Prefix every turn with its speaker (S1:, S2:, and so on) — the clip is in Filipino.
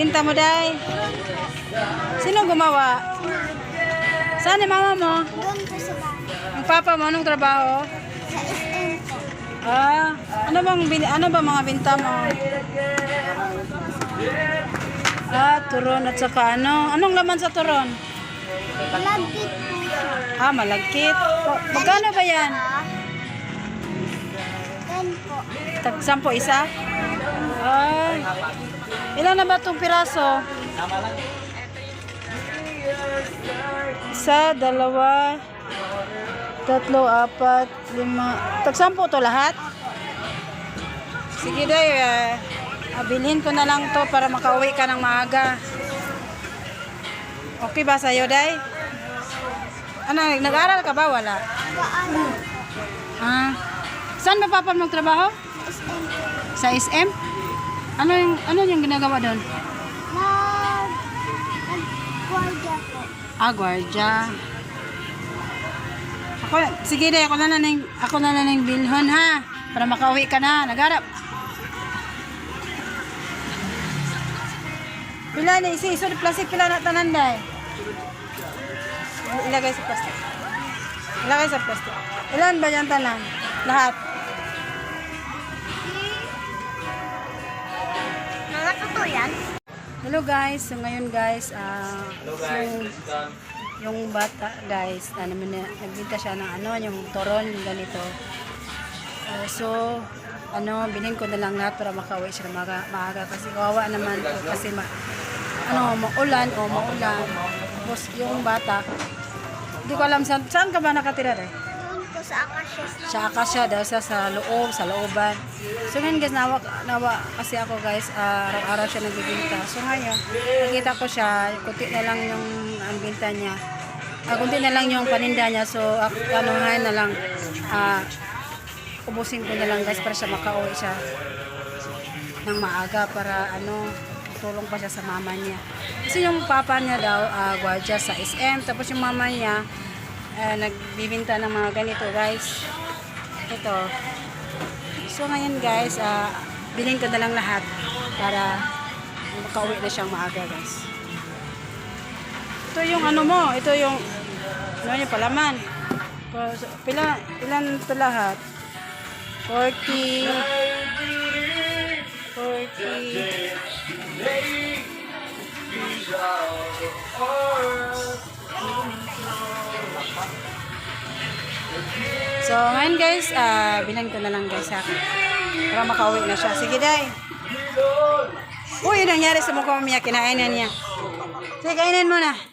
S1: binta mo, day? Sino gumawa? Saan yung mama mo?
S2: Doon po sa bahay.
S1: Ang papa mo, anong trabaho?
S2: Sa SM po.
S1: Ah, ano bang ano ba mga binta mo? Ah, turon at saka ano? Anong laman sa turon?
S2: Malagkit po.
S1: Ah, malagkit. Magkano ba yan?
S2: Po.
S1: Tag sampo isa? Ay. Ilan na ba itong piraso? Isa, dalawa, tatlo, apat, lima. Tag sampo to lahat? Sige day, eh, abilin ko na lang to para makauwi ka ng maaga. Okay ba sa'yo, day? Ano, nag-aral ka ba? Wala.
S2: Paano?
S1: Ah. Saan ba papa mo trabaho?
S2: SM.
S1: Sa SM? Ano yung ano yung ginagawa doon?
S2: Nag... Nag-guardia po.
S1: Ah, gwardiya. Ako, sige de, ako na na ng, ako na na ng bilhon ha. Para makauwi ka na. Nagarap. Pila na isi, iso plastic pila na tanan day. Ilagay sa plastic. Ilagay sa plastic. Ilan ba yan tanan? Lahat.
S2: Nakatuto yan?
S1: Hello guys, so ngayon guys, ah yung, yung bata guys, ano man na, nagbinta siya ng ano, yung toron, yung ganito. Ah, so, ano, bilhin ko na lang lahat para makauwi siya maaga, maaga kasi kawawa naman po kasi ma, ano, maulan o maulan. Tapos yung bata, hindi ko alam saan, saan ka ba nakatira rin?
S2: Sa Akasya.
S1: sa akasya daw sa, sa loob, sa looban. So ngayon guys, nawa, nawa kasi ako guys, ah, araw-araw siya nagbibinta. So ngayon, nakita ko siya, kunti na lang yung ang binta niya. Ah, kunti na lang yung paninda niya. So, ako, ano ngayon na lang, ah, ubusin ko na lang guys para siya makauwi siya ng maaga para ano, tulong pa siya sa mama niya. Kasi yung papa niya daw, uh, gwardiya sa SM. Tapos yung mama niya, ah, nagbibinta ng mga ganito guys. Ito. So ngayon guys, ah, bilhin ko na lang lahat para makauwi na siyang maaga guys. Ito yung ano mo, ito yung ano yung palaman. Pila, ilan ito lahat? 40 40 So, ngayon guys, ah bilan ko na lang guys ha. Para makauwi na siya. Sige, day. Uy, yun nangyari sa mukha niya. Kinainin niya. Sige, kainin mo na.